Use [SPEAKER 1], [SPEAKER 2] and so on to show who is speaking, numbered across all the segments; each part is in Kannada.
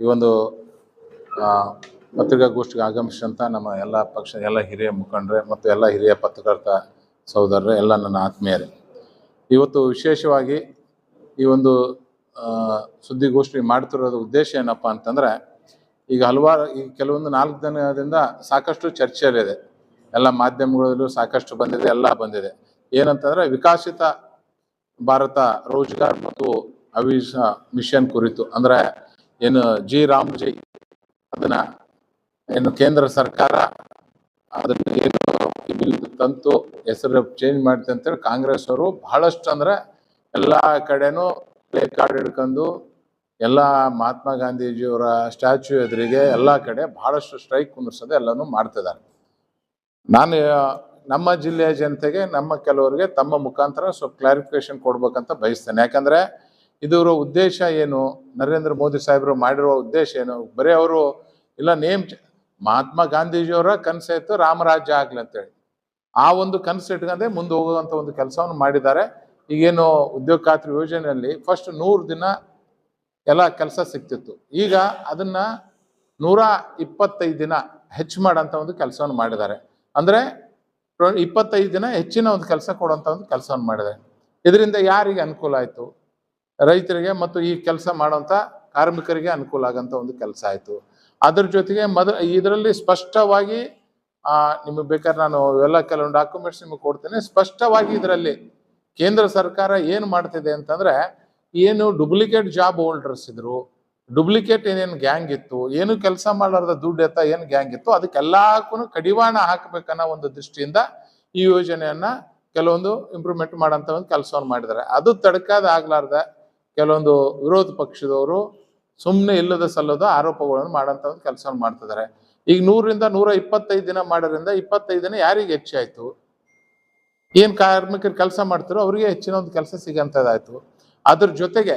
[SPEAKER 1] ಈ ಒಂದು ಪತ್ರಿಕಾಗೋಷ್ಠಿಗೆ ಆಗಮಿಸಿದಂಥ ನಮ್ಮ ಎಲ್ಲ ಪಕ್ಷ, ಎಲ್ಲ ಹಿರಿಯ ಮುಖಂಡರೆ ಮತ್ತು ಎಲ್ಲ ಹಿರಿಯ ಪತ್ರಕರ್ತ ಸಹೋದರರೇ, ಎಲ್ಲ ನನ್ನ ಆತ್ಮೀಯರೇ. ಇವತ್ತು ವಿಶೇಷವಾಗಿ ಈ ಒಂದು ಸುದ್ದಿಗೋಷ್ಠಿ ಮಾಡ್ತಿರೋದು ಉದ್ದೇಶ ಏನಪ್ಪ ಅಂತಂದ್ರೆ, ಈಗ ಹಲವಾರು, ಈ ಕೆಲವೊಂದು ನಾಲ್ಕು ದಿನದಿಂದ ಸಾಕಷ್ಟು ಚರ್ಚೆಯಲ್ಲಿದೆ. ಎಲ್ಲ ಮಾಧ್ಯಮಗಳಲ್ಲೂ ಸಾಕಷ್ಟು ಬಂದಿದೆ, ಎಲ್ಲ ಬಂದಿದೆ. ಏನಂತಂದ್ರೆ ವಿಕಸಿತ ಭಾರತ ರೋಜ್ಗಾರ್ ಮತ್ತು ಅವಿಷ ಮಿಷನ್ ಕುರಿತು. ಅಂದ್ರೆ ಏನು ಜಿ ರಾಮ್ ಜೈ ಅದನ್ನ ಏನು ಕೇಂದ್ರ ಸರ್ಕಾರ ಅದನ್ನ ಏನು ಬಿಲ್ ತಂತು, ಹೆಸರು ಚೇಂಜ್ ಮಾಡ್ತೀವಿ ಅಂತೇಳಿ ಕಾಂಗ್ರೆಸ್ ಅವರು ಬಹಳಷ್ಟು ಅಂದ್ರೆ ಎಲ್ಲ ಕಡೆನೂ ಪ್ಲೇ ಕಾರ್ಡ್ ಹಿಡ್ಕೊಂಡು ಎಲ್ಲ ಮಹಾತ್ಮ ಗಾಂಧೀಜಿಯವರ ಸ್ಟ್ಯಾಚ್ಯೂ ಎದುರಿಗೆ ಎಲ್ಲ ಕಡೆ ಬಹಳಷ್ಟು ಸ್ಟ್ರೈಕ್ ಕುಂದಿರ್ಸೋದು ಎಲ್ಲನೂ ಮಾಡ್ತಿದ್ದಾರೆ. ನಾನು, ನಮ್ಮ ಜಿಲ್ಲೆಯ ಜನತೆಗೆ, ನಮ್ಮ ಕೆಲವರಿಗೆ ತಮ್ಮ ಮುಖಾಂತರ ಸ್ವಲ್ಪ ಕ್ಲಾರಿಫಿಕೇಶನ್ ಕೊಡ್ಬೇಕಂತ ಬಯಸ್ತೇನೆ. ಯಾಕಂದ್ರೆ ಇದರ ಉದ್ದೇಶ ಏನು? ನರೇಂದ್ರ ಮೋದಿ ಸಾಹೇಬರು ಮಾಡಿರುವ ಉದ್ದೇಶ ಏನು? ಬರೀ ಅವರು ಇಲ್ಲ, ನೇಮ್ ಮಹಾತ್ಮ ಗಾಂಧೀಜಿಯವರ ಇತ್ತು ರಾಮರಾಜ್ಯ ಆಗ್ಲಿ ಅಂತೇಳಿ. ಆ ಒಂದು ಕನಸು ಇಟ್ಕೊಂಡೆ ಮುಂದೆ ಹೋಗುವಂತ ಒಂದು ಕೆಲಸವನ್ನು ಮಾಡಿದ್ದಾರೆ. ಈಗೇನು ಉದ್ಯೋಗ ಖಾತ್ರಿ ಯೋಜನೆಯಲ್ಲಿ ಫಸ್ಟ್ ನೂರು ದಿನ ಎಲ್ಲ ಕೆಲಸ ಸಿಕ್ತಿತ್ತು. ಈಗ ಅದನ್ನ ನೂರ ಇಪ್ಪತ್ತೈದು ದಿನ ಹೆಚ್ಚು ಮಾಡೋಂಥ ಒಂದು ಕೆಲಸವನ್ನು ಮಾಡಿದ್ದಾರೆ. ಅಂದ್ರೆ ಇಪ್ಪತ್ತೈದು ದಿನ ಹೆಚ್ಚಿನ ಒಂದು ಕೆಲಸ ಕೊಡುವಂತ ಒಂದು ಕೆಲಸವನ್ನು ಮಾಡಿದ್ದಾರೆ. ಇದರಿಂದ ಯಾರಿಗೆ ಅನುಕೂಲ ಆಯ್ತು? ರೈತರಿಗೆ ಮತ್ತು ಈ ಕೆಲಸ ಮಾಡುವಂತ ಕಾರ್ಮಿಕರಿಗೆ ಅನುಕೂಲ ಆಗಂತ ಒಂದು ಕೆಲಸ ಆಯಿತು. ಅದ್ರ ಜೊತೆಗೆ ಮದ ಇದರಲ್ಲಿ ಸ್ಪಷ್ಟವಾಗಿ ನಿಮಗೆ ಬೇಕಾದ್ರೆ ನಾನು ಎಲ್ಲ ಕೆಲವೊಂದು ಡಾಕ್ಯುಮೆಂಟ್ಸ್ ನಿಮಗೆ ಕೊಡ್ತೇನೆ. ಸ್ಪಷ್ಟವಾಗಿ ಇದರಲ್ಲಿ ಕೇಂದ್ರ ಸರ್ಕಾರ ಏನು ಮಾಡ್ತಿದೆ ಅಂತಂದ್ರೆ, ಏನು ಡುಪ್ಲಿಕೇಟ್ ಜಾಬ್ ಹೋಲ್ಡರ್ಸ್ ಇದ್ರು ಡುಪ್ಲಿಕೇಟ್ ಏನೇನು ಗ್ಯಾಂಗ್ ಇತ್ತು, ಏನು ಕೆಲಸ ಮಾಡಲಾರ್ದ ದುಡ್ಡು ಎತ್ತ ಏನು ಗ್ಯಾಂಗ್ ಇತ್ತು ಅದಕ್ಕೆಲ್ಲಕ್ಕೂ ಕಡಿವಾಣ ಹಾಕಬೇಕನ್ನೋ ಒಂದು ದೃಷ್ಟಿಯಿಂದ ಈ ಯೋಜನೆಯನ್ನ ಕೆಲವೊಂದು ಇಂಪ್ರೂವ್ಮೆಂಟ್ ಮಾಡೋಂಥ ಒಂದು ಕೆಲಸವನ್ನು ಮಾಡಿದ್ದಾರೆ. ಅದು ತಡ್ಕಾದ ಆಗ್ಲಾರ್ದ ಕೆಲವೊಂದು ವಿರೋಧ ಪಕ್ಷದವರು ಸುಮ್ಮನೆ ಇಲ್ಲದ ಸಲ್ಲದ ಆರೋಪಗಳನ್ನು ಮಾಡೋಂಥ ಒಂದು ಕೆಲಸವನ್ನು ಮಾಡ್ತಿದ್ದಾರೆ. ಈಗ ನೂರರಿಂದ ನೂರ ಇಪ್ಪತ್ತೈದು ದಿನ ಮಾಡೋದ್ರಿಂದ ಇಪ್ಪತ್ತೈದು ದಿನ ಯಾರಿಗೆ ಹೆಚ್ಚಾಯ್ತು ಏನು ಕಾರ್ಮಿಕರು ಕೆಲಸ ಮಾಡ್ತಾರೋ ಅವ್ರಿಗೆ ಹೆಚ್ಚಿನ ಒಂದು ಕೆಲಸ ಸಿಗಂತದಾಯ್ತು ಅದ್ರ ಜೊತೆಗೆ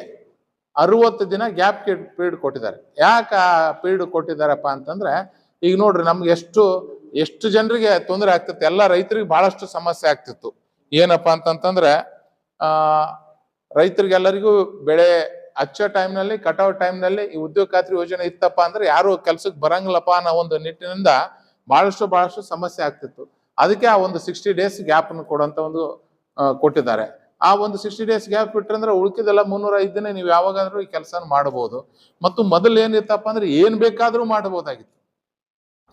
[SPEAKER 1] ಅರವತ್ತು ದಿನ ಗ್ಯಾಪ್ ಪೀರಿಯಡ್ ಕೊಟ್ಟಿದ್ದಾರೆ. ಯಾಕೆ ಆ ಪೀರಿಯಡ್ ಕೊಟ್ಟಿದ್ದಾರಪ್ಪ ಅಂತಂದ್ರೆ, ಈಗ ನೋಡ್ರಿ ನಮ್ಗೆ ಎಷ್ಟು ಎಷ್ಟು ಜನರಿಗೆ ತೊಂದರೆ ಆಗ್ತಿತ್ತು. ಎಲ್ಲ ರೈತರಿಗೆ ಬಹಳಷ್ಟು ಸಮಸ್ಯೆ ಆಗ್ತಿತ್ತು. ಏನಪ್ಪಾ ಅಂತಂತಂದ್ರೆ ರೈತರಿಗೆಲ್ಲರಿಗೂ ಬೆಳೆ ಹಚ್ಚೋ ಟೈಮ್ನಲ್ಲಿ ಕಟಾವ್ ಟೈಮ್ನಲ್ಲಿ ಈ ಉದ್ಯೋಗ ಖಾತ್ರಿ ಯೋಜನೆ ಇತ್ತಪ್ಪ ಅಂದ್ರೆ ಯಾರು ಕೆಲ್ಸಕ್ಕೆ ಬರಂಗಿಲ್ಲಪ್ಪ ಅನ್ನೋ ಒಂದು ನಿಟ್ಟಿನಿಂದ ಬಹಳಷ್ಟು ಬಹಳಷ್ಟು ಸಮಸ್ಯೆ ಆಗ್ತಿತ್ತು. ಅದಕ್ಕೆ ಆ ಒಂದು ಸಿಕ್ಸ್ಟಿ ಡೇಸ್ ಗ್ಯಾಪ್ ಕೊಡುವಂತ ಒಂದು ಕೊಟ್ಟಿದ್ದಾರೆ. ಆ ಒಂದು ಸಿಕ್ಸ್ಟಿ ಡೇಸ್ ಗ್ಯಾಪ್ ಬಿಟ್ರಂದ್ರೆ ಉಳ್ಕಿದೆಲ್ಲ ಮುನ್ನೂರ ಐದು ದಿನ ನೀವು ಯಾವಾಗಾದ್ರೂ ಈ ಕೆಲಸ ಮಾಡಬಹುದು ಮತ್ತು ಮೊದಲು ಏನಿತ್ತಪ್ಪ ಅಂದ್ರೆ ಏನ್ ಬೇಕಾದ್ರೂ ಮಾಡಬಹುದಾಗಿತ್ತು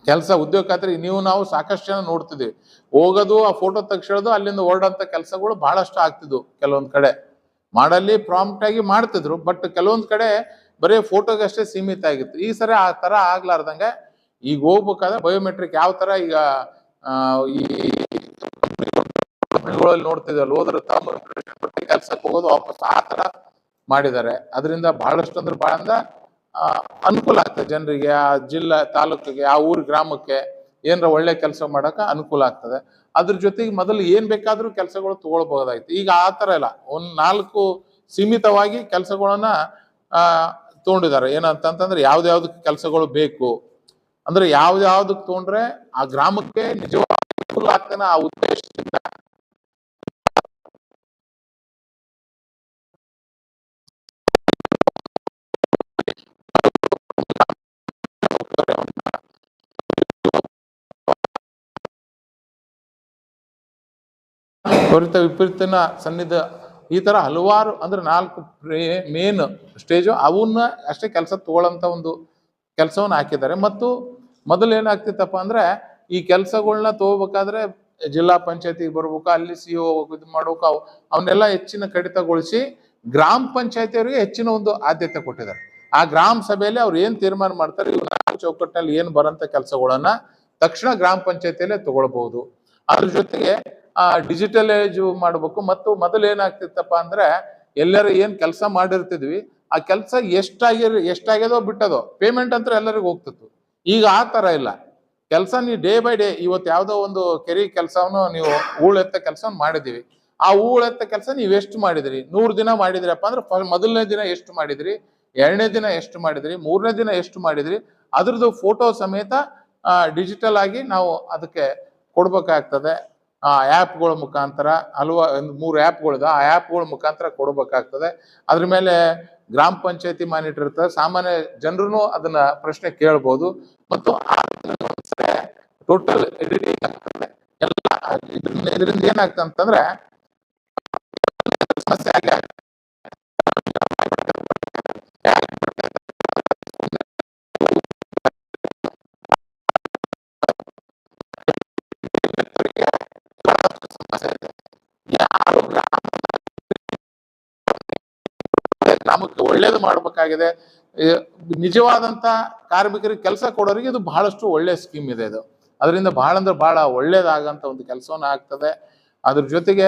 [SPEAKER 1] ಕೆಲಸ ಉದ್ಯೋಗ ಖಾತ್ರಿ ನೀವು ನಾವು ಸಾಕಷ್ಟು ಜನ ನೋಡ್ತಿದ್ವಿ. ಹೋಗೋದು, ಆ ಫೋಟೋ ತೆಗ್ಸೋದು ಅಲ್ಲಿಂದ ಹೊರಡಂತ ಕೆಲಸಗಳು ಬಹಳಷ್ಟು ಆಗ್ತಿದ್ವು ಕೆಲವೊಂದ್ ಕಡೆ. ಮಾಡಲ್ಲಿ ಪ್ರಾಂಪ್ಟ್ ಆಗಿ ಮಾಡ್ತಿದ್ರು ಬಟ್ ಕೆಲವೊಂದು ಕಡೆ ಬರೀ ಫೋಟೋಗಷ್ಟೇ ಸೀಮಿತ ಆಗಿತ್ತು. ಈ ಸರಿ ಆ ತರ ಆಗ್ಲಾರ್ದಂಗೆ ಈಗ ಹೋಗ್ಬೇಕಾದ್ರೆ ಬಯೋಮೆಟ್ರಿಕ್ ಯಾವ ತರ ಈಗ ನೋಡ್ತಿದ್ವಲ್ಲ ಹೋದ್ರೆ ಕೆಲ್ಸಕ್ಕೆ ಹೋಗೋದು ವಾಪಸ್ ಆ ತರ ಮಾಡಿದ್ದಾರೆ. ಅದರಿಂದ ಬಹಳಷ್ಟು ಅಂದ್ರೆ ಬಹಳ ಅಂದ್ರೆ ಆ, ಅನುಕೂಲ ಆಗ್ತದೆ ಜನರಿಗೆ ಆ ಜಿಲ್ಲಾ ತಾಲೂಕಿಗೆ ಆ ಊರ್ ಗ್ರಾಮಕ್ಕೆ ಏನಾರ ಒಳ್ಳೆ ಕೆಲಸ ಮಾಡಕ ಅನುಕೂಲ ಆಗ್ತದೆ. ಅದ್ರ ಜೊತೆಗೆ ಮೊದಲು ಏನ್ ಬೇಕಾದ್ರೂ ಕೆಲಸಗಳು ತಗೊಳ್ಬಹುದಾಯ್ತು ಈಗ ಆ ತರ ಇಲ್ಲ. ಒಂದ್ ನಾಲ್ಕು ಸೀಮಿತವಾಗಿ ಕೆಲಸಗಳನ್ನ, ಆ, ತಗೊಂಡಿದ್ದಾರೆ. ಏನಂತಂತಂದ್ರೆ ಯಾವ್ದಾವ್ದು ಕೆಲಸಗಳು ಬೇಕು? ಅಂದ್ರೆ ಯಾವ್ದ್ಯಾವ್ದಕ್ ತಗೊಂಡ್ರೆ ಆ ಗ್ರಾಮಕ್ಕೆ ನಿಜವಾಗ್ತಾನೆ ಆ ಉದ್ದೇಶದಿಂದ ತ್ವರಿತ ವಿಪರೀತನ ಸನ್ನಿಧ. ಈ ಥರ ಹಲವಾರು ಅಂದ್ರೆ ನಾಲ್ಕು ಮೇನ್ ಸ್ಟೇಜು ಅವನ್ನ ಅಷ್ಟೇ ಕೆಲಸ ತಗೊಳ್ಳೋಂಥ ಒಂದು ಕೆಲಸವನ್ನು ಹಾಕಿದ್ದಾರೆ. ಮತ್ತು ಮೊದಲು ಏನಾಗ್ತಿತ್ತಪ್ಪ ಅಂದ್ರೆ ಈ ಕೆಲಸಗಳನ್ನ ತಗೋಬೇಕಾದ್ರೆ ಜಿಲ್ಲಾ ಪಂಚಾಯತಿಗೆ ಬರ್ಬೇಕು, ಅಲ್ಲಿ ಸಿ ಒ ಇದು ಮಾಡ್ಬೇಕು, ಅವು ಅವನ್ನೆಲ್ಲ ಹೆಚ್ಚಿನ ಕಡಿತಗೊಳಿಸಿ ಗ್ರಾಮ ಪಂಚಾಯತಿಯವರಿಗೆ ಹೆಚ್ಚಿನ ಒಂದು ಆದ್ಯತೆ ಕೊಟ್ಟಿದ್ದಾರೆ. ಆ ಗ್ರಾಮ ಸಭೆಯಲ್ಲಿ ಅವ್ರು ಏನು ತೀರ್ಮಾನ ಮಾಡ್ತಾರೆ, ಇವ್ರು ನಾಲ್ಕು ಚೌಕಟ್ಟಿನಲ್ಲಿ ಏನು ಬರೋಂಥ ಕೆಲಸಗಳನ್ನ ತಕ್ಷಣ ಗ್ರಾಮ ಪಂಚಾಯತಿಯಲ್ಲೇ ತಗೊಳ್ಬೋದು ಅದ್ರ ಜೊತೆಗೆ ಆ ಡಿಜಿಟಲೈಸ್ ಮಾಡಬೇಕು. ಮತ್ತು ಮೊದಲು ಏನಾಗ್ತಿತ್ತಪ್ಪ ಅಂದ್ರೆ ಎಲ್ಲರೂ ಏನ್ ಕೆಲಸ ಮಾಡಿರ್ತಿದ್ವಿ, ಆ ಕೆಲಸ ಎಷ್ಟಾಗಿ, ಎಷ್ಟಾಗ್ಯದೋ ಬಿಟ್ಟದೋ ಪೇಮೆಂಟ್ ಅಂತ ಎಲ್ಲರಿಗೂ ಹೋಗ್ತಿತ್ತು. ಈಗ ಆ ತರ ಇಲ್ಲ. ಕೆಲಸ ನೀವು ಡೇ ಬೈ ಡೇ ಇವತ್ತು ಯಾವುದೋ ಒಂದು ಕೆರಿ ಕೆಲಸವನ್ನು ನೀವು ಹೂಳೆತ್ತ ಕೆಲಸವನ್ನು ಮಾಡಿದ್ದೀವಿ. ಆ ಹೂಳೆತ್ತ ಕೆಲಸ ನೀವು ಎಷ್ಟು ಮಾಡಿದ್ರಿ? ನೂರು ದಿನ ಮಾಡಿದ್ರಪ್ಪ ಅಂದ್ರೆ ಮೊದಲನೇ ದಿನ ಎಷ್ಟು ಮಾಡಿದ್ರಿ? ಎರಡನೇ ದಿನ ಎಷ್ಟು ಮಾಡಿದ್ರಿ? ಮೂರನೇ ದಿನ ಎಷ್ಟು ಮಾಡಿದ್ರಿ? ಅದ್ರದ್ದು ಫೋಟೋ ಸಮೇತ ಡಿಜಿಟಲ್ ಆಗಿ ನಾವು ಅದಕ್ಕೆ ಕೊಡ್ಬೇಕಾಗ್ತದೆ. ಆ ಆ್ಯಪ್ಗಳ ಮುಖಾಂತರ ಹಲವ ಒಂದು ಮೂರು ಆ್ಯಪ್ಗಳಿದೆ, ಆ ಆ್ಯಪ್ಗಳ ಮುಖಾಂತರ ಕೊಡಬೇಕಾಗ್ತದೆ. ಅದ್ರ ಮೇಲೆ ಗ್ರಾಮ ಪಂಚಾಯತಿ ಮಾನಿಟರ್ ಇರ್ತದೆ ಸಾಮಾನ್ಯ ಜನರು ಅದನ್ನ ಪ್ರಶ್ನೆ ಕೇಳ್ಬೋದು. ಮತ್ತು ಟೋಟಲ್ ಎಡಿಟಿಂಗ್ ಆಗ್ತದೆ. ಎಲ್ಲ ಇದರಿಂದ ಅಂತಂದ್ರೆ, ಸಮಸ್ಯೆ ಆಗಿ ಒಳ್ಳೇದು ಮಾಡಬೇಕಾಗಿದೆ. ನಿಜವಾದಂಥ ಕಾರ್ಮಿಕರಿಗೆ ಕೆಲಸ ಕೊಡೋರಿಗೆ ಇದು ಬಹಳಷ್ಟು ಒಳ್ಳೆಯ ಸ್ಕೀಮ್ ಇದೆ ಇದು. ಅದರಿಂದ ಭಾಳ ಅಂದ್ರೆ ಬಹಳ ಒಳ್ಳೇದಾಗಂಥ ಒಂದು ಕೆಲಸವನ್ನು ಆಗ್ತದೆ. ಅದ್ರ ಜೊತೆಗೆ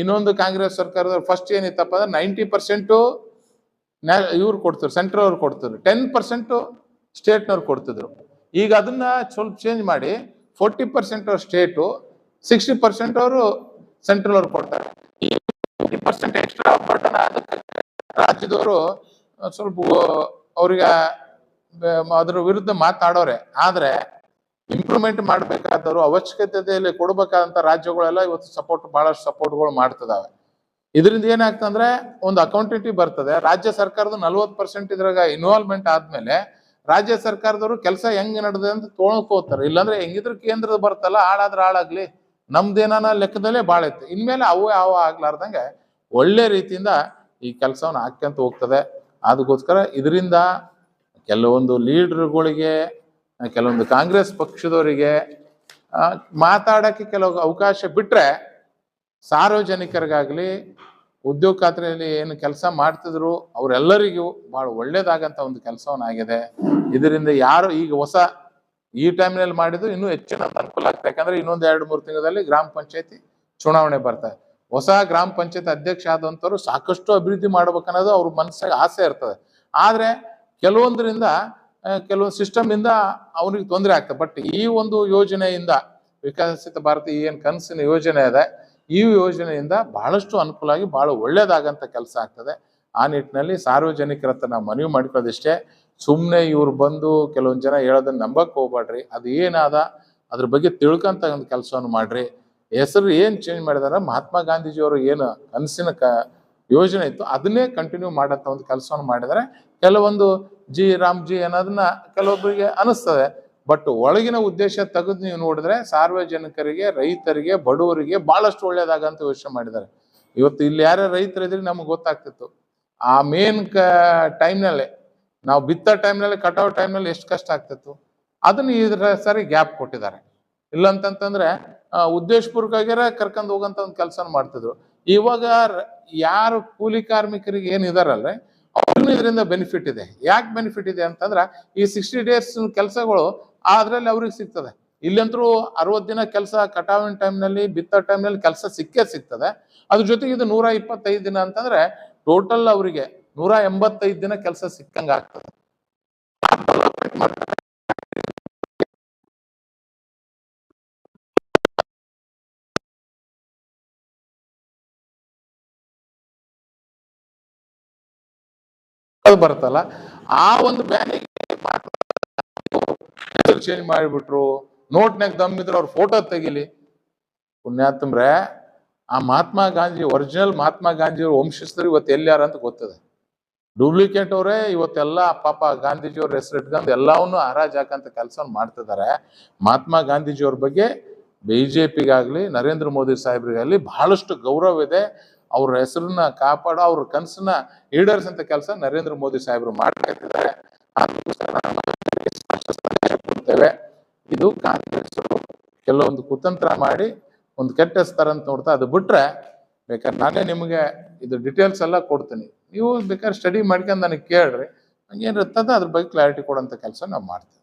[SPEAKER 1] ಇನ್ನೊಂದು ಕಾಂಗ್ರೆಸ್ ಸರ್ಕಾರದ ಫಸ್ಟ್ ಏನಿತ್ತಪ್ಪ ಅಂದ್ರೆ ನೈಂಟಿ ಪರ್ಸೆಂಟು ಇವ್ರು ಕೊಡ್ತಾರೆ ಸೆಂಟ್ರಲ್ ಅವ್ರು ಕೊಡ್ತಿದ್ರು. ಟೆನ್ ಪರ್ಸೆಂಟು ಸ್ಟೇಟ್ನವ್ರು ಕೊಡ್ತಿದ್ರು. ಈಗ ಅದನ್ನ ಸ್ವಲ್ಪ ಚೇಂಜ್ ಮಾಡಿ ಫೋರ್ಟಿ ಪರ್ಸೆಂಟ್ ಅವ್ರು ಸ್ಟೇಟು ಸಿಕ್ಸ್ಟಿ ಪರ್ಸೆಂಟ್ ಅವರು ಸೆಂಟ್ರಲ್ ಅವ್ರು ಕೊಡ್ತಾರೆ. ಪರ್ಸೆಂಟ್ ಎಕ್ಸ್ಟ್ರಾ ಬರ್ಡನ್ ರಾಜ್ಯದವರು ಸ್ವಲ್ಪ ಅವ್ರಿಗೆ ಅದ್ರ ವಿರುದ್ಧ ಮಾತಾಡೋರೆ. ಆದ್ರೆ ಇಂಪ್ರೂವ್ಮೆಂಟ್ ಮಾಡ್ಬೇಕಾದವರು ಅವಶ್ಯಕತೆಯಲ್ಲಿ ಕೊಡ್ಬೇಕಾದಂತ ರಾಜ್ಯಗಳೆಲ್ಲ ಇವತ್ತು ಸಪೋರ್ಟ್ ಬಹಳಷ್ಟು ಸಪೋರ್ಟ್ಗಳು ಮಾಡ್ತಿದಾವೆ. ಇದರಿಂದ ಏನಾಗ್ತಂದ್ರೆ, ಒಂದು ಅಕೌಂಟಿಟಿ ಬರ್ತದೆ. ರಾಜ್ಯ ಸರ್ಕಾರದ ನಲ್ವತ್ತು ಪರ್ಸೆಂಟ್ ಇದ್ರಾಗ ಇನ್ವಾಲ್ವ್ಮೆಂಟ್ ಆದ್ಮೇಲೆ, ರಾಜ್ಯ ಸರ್ಕಾರದವರು ಕೆಲಸ ಹೆಂಗ್ ನಡೆದಿದೆ ಅಂತ ತೊಳ್ಕೋತಾರೆ. ಇಲ್ಲಾಂದ್ರೆ ಹೆಂಗಿದ್ರು ಕೇಂದ್ರದ ಬರ್ತಲ್ಲ, ಹಾಳಾದ್ರೆ ಹಾಳಾಗ್ಲಿ. ನಮ್ದೇನಾನ ಲೆಕ್ಕದಲ್ಲೇ ಬಾಳ ಇತ್ತು ಇನ್ಮೇಲೆ ಅವು ಯಾವ ಆಗ್ಲಾರ್ದಂಗೆ ಒಳ್ಳೆ ರೀತಿಯಿಂದ ಈ ಕೆಲಸವನ್ನು ಹಾಕ್ಯಂತ ಹೋಗ್ತದೆ. ಅದಕ್ಕೋಸ್ಕರ ಇದರಿಂದ ಕೆಲವೊಂದು ಲೀಡ್ರುಗಳಿಗೆ, ಕೆಲವೊಂದು ಕಾಂಗ್ರೆಸ್ ಪಕ್ಷದವರಿಗೆ ಮಾತಾಡೋಕ್ಕೆ ಕೆಲವು ಅವಕಾಶ ಬಿಟ್ಟರೆ ಸಾರ್ವಜನಿಕರಿಗಾಗಲಿ, ಉದ್ಯೋಗ ಖಾತ್ರಿಯಲ್ಲಿ ಏನು ಕೆಲಸ ಮಾಡ್ತಿದ್ರು, ಅವರೆಲ್ಲರಿಗೂ ಭಾಳ ಒಳ್ಳೇದಾಗಂಥ ಒಂದು ಕೆಲಸವನ್ನಾಗಿದೆ. ಇದರಿಂದ ಯಾರು ಈಗ ಹೊಸ ಈ ಟೈಮ್ನಲ್ಲಿ ಮಾಡಿದ್ರು ಇನ್ನೂ ಹೆಚ್ಚಿನ ಅನುಕೂಲ ಆಗ್ತದೆ. ಯಾಕಂದರೆ ಇನ್ನೊಂದು ಎರಡು ಮೂರು ತಿಂಗಳಲ್ಲಿ ಗ್ರಾಮ ಪಂಚಾಯತಿ ಚುನಾವಣೆ ಬರ್ತದೆ ಹೊಸ ಗ್ರಾಮ ಪಂಚಾಯತ್ ಅಧ್ಯಕ್ಷ ಆದಂಥವ್ರು ಸಾಕಷ್ಟು ಅಭಿವೃದ್ಧಿ ಮಾಡ್ಬೇಕನ್ನೋದು ಅವ್ರ ಮನಸ್ಸಾಗ ಆಸೆ ಇರ್ತದೆ. ಆದರೆ ಕೆಲವೊಂದರಿಂದ ಕೆಲವೊಂದು ಸಿಸ್ಟಮ್ ಇಂದ ಅವ್ರಿಗೆ ತೊಂದರೆ ಆಗ್ತದೆ. ಬಟ್ ಈ ಒಂದು ಯೋಜನೆಯಿಂದ, ವಿಕಸಿತ ಭಾರತ ಏನು ಕನಸಿನ ಯೋಜನೆ ಇದೆ, ಈ ಯೋಜನೆಯಿಂದ ಬಹಳಷ್ಟು ಅನುಕೂಲ ಆಗಿ ಬಹಳ ಒಳ್ಳೇದಾಗಂತ ಕೆಲಸ ಆಗ್ತದೆ. ಆ ನಿಟ್ಟಿನಲ್ಲಿ ಸಾರ್ವಜನಿಕರ ಹತ್ರ ನಾವು ಮನವಿ ಮಾಡ್ಕೊಳ್ಳೋದಿಷ್ಟೇ. ಸುಮ್ಮನೆ ಇವ್ರು ಬಂದು ಕೆಲವೊಂದು ಜನ ಹೇಳೋದನ್ನ ನಂಬಕ್ಕೆ ಹೋಗ್ಬೇಡ್ರಿ ಅದು ಏನಾದ ಅದ್ರ ಬಗ್ಗೆ ತಿಳ್ಕೊಂತ ಒಂದು ಕೆಲಸವನ್ನು ಮಾಡ್ರಿ. ಹೆಸರು ಏನು ಚೇಂಜ್ ಮಾಡಿದಾರೆ? ಮಹಾತ್ಮ ಗಾಂಧೀಜಿಯವರು ಏನು ಕನಸಿನ ಕ ಯೋಜನೆ ಇತ್ತು, ಅದನ್ನೇ ಕಂಟಿನ್ಯೂ ಮಾಡಂತ ಒಂದು ಕೆಲಸವನ್ನು ಮಾಡಿದರೆ. ಕೆಲವೊಂದು ಜಿ ರಾಮ್ಜಿ ಅನ್ನೋದನ್ನ ಕೆಲವೊಬ್ಬರಿಗೆ ಅನಿಸ್ತದೆ. ಬಟ್ ಒಳಗಿನ ಉದ್ದೇಶ ತೆಗೆದು ನೀವು ನೋಡಿದ್ರೆ ಸಾರ್ವಜನಿಕರಿಗೆ, ರೈತರಿಗೆ, ಬಡವರಿಗೆ ಬಹಳಷ್ಟು ಒಳ್ಳೇದಾಗಂತ ಯೋಚನೆ ಮಾಡಿದ್ದಾರೆ ಇವತ್ತು ಇಲ್ಲಿ ಯಾರೇ ರೈತರು ಇದ್ರೆ ನಮ್ಗೆ ಗೊತ್ತಾಗ್ತಿತ್ತು. ಆ ಮೇನ್ ಕ ಟೈಮ್ನಲ್ಲಿ ನಾವು ಬಿತ್ತ ಟೈಮ್ನಲ್ಲಿ ಕಟಾವ್ ಟೈಮ್ನಲ್ಲಿ ಎಷ್ಟು ಕಷ್ಟ ಆಗ್ತಿತ್ತು. ಅದನ್ನ ಇದ್ರ ಸರಿ ಗ್ಯಾಪ್ ಕೊಟ್ಟಿದ್ದಾರೆ. ಇಲ್ಲ ಉದ್ದೇಶಪೂರ್ವಕವಾಗಿರ ಕರ್ಕೊಂಡು ಹೋಗಂತ ಒಂದು ಕೆಲಸ ಮಾಡ್ತಿದ್ರು. ಇವಾಗ ಯಾರು ಕೂಲಿ ಕಾರ್ಮಿಕರಿಗೆ ಏನಿದಾರಲ್ರಿ ಅವ್ರಿಗೂ ಇದರಿಂದ ಬೆನಿಫಿಟ್ ಇದೆ. ಯಾಕೆ ಬೆನಿಫಿಟ್ ಇದೆ ಅಂತಂದ್ರ, ಈ ಸಿಕ್ಸ್ಟಿ ಡೇಸ್ ಕೆಲಸಗಳು ಅದ್ರಲ್ಲಿ ಅವ್ರಿಗೆ ಸಿಗ್ತದೆ. ಇಲ್ಲಂತರೂ ಅರವತ್ತು ದಿನ ಕೆಲಸ ಕಟಾವಿನ ಟೈಮ್ನಲ್ಲಿ, ಬಿತ್ತ ಟೈಮ್ನಲ್ಲಿ ಕೆಲಸ ಸಿಕ್ಕೇ ಸಿಗ್ತದೆ. ಅದ್ರ ಜೊತೆಗೆ ಇದು ನೂರ ಇಪ್ಪತ್ತೈದು ದಿನ ಅಂತಂದ್ರೆ, ಟೋಟಲ್ ಅವರಿಗೆ ನೂರ ಎಂಬತ್ತೈದು ದಿನ ಕೆಲಸ ಸಿಕ್ಕಂಗೆ ಆಗ್ತದೆ. ಅದು ಬರುತ್ತಲ್ಲ, ಆ ಒಂದು ಬ್ಯಾನಿಗೆ ಚೇಂಜ್ ಮಾಡಿಬಿಟ್ರು. ನೋಟ್ನಾಗ ದಮ್ಮಿದ್ರೆ ಅವ್ರ ಫೋಟೋ ತೆಗಿಲಿ. ಪುಣ್ಯಾತಂದ್ರೆ ಆ ಮಹಾತ್ಮ ಗಾಂಧಿ ಒರಿಜಿನಲ್ ಮಹಾತ್ಮ ಗಾಂಧಿ ವಂಶಸ್ಥರು ಇವತ್ತು ಎಲ್ಲಿಯಾರ ಅಂತ ಗೊತ್ತದೆ. ಡೂಪ್ಲಿಕೇಟ್ ಅವರೇ ಇವತ್ತೆಲ್ಲ ಪಾಪ ಗಾಂಧೀಜಿಯವ್ರ ಹೆಸರು ಇಟ್ಕೊಂಡು ಎಲ್ಲವನ್ನೂ ಹರಾಜ್ ಹಾಕಂತ ಕೆಲಸ ಮಾಡ್ತಿದ್ದಾರೆ ಮಹಾತ್ಮ ಗಾಂಧೀಜಿಯವ್ರ ಬಗ್ಗೆ ಬಿಜೆಪಿಗಾಗ್ಲಿ ನರೇಂದ್ರ ಮೋದಿ ಸಾಹೇಬ್ರಿಗಾಗ್ಲಿ ಬಹಳಷ್ಟು ಗೌರವ ಇದೆ. ಅವ್ರ ಹೆಸರನ್ನ ಕಾಪಾಡೋ, ಅವ್ರ ಕನಸನ್ನ ಈಡೇರಿಸಂತ ಕೆಲಸ ನರೇಂದ್ರ ಮೋದಿ ಸಾಹೇಬರು ಸಂದೇಶ ಕೊಡ್ತೇವೆ ಇದು ಕಾಂಗ್ರೆಸ್ ಕೆಲವೊಂದು ಕುತಂತ್ರ ಮಾಡಿ, ಒಂದು ಕೆಟ್ಟ ಹೆಸ್ತಾರ ಅಂತ ನೋಡ್ತಾ ಅದು ಬಿಟ್ರೆ ಬೇಕಾದ್ರೆ ನಾನೇ ನಿಮಗೆ ಇದು ಡಿಟೇಲ್ಸ್ ಎಲ್ಲ ಕೊಡ್ತೀನಿ. ನೀವು ಬೇಕಾದ್ರೆ ಸ್ಟಡಿ ಮಾಡ್ಕೊಂಡು ನನಗೆ ಕೇಳ್ರಿ. ಹಂಗೇನು ಅದ್ರ ಬಗ್ಗೆ ಕ್ಲಾರಿಟಿ ಕೊಡೋಂಥ ಕೆಲಸ ನಾವು ಮಾಡ್ತೀವಿ.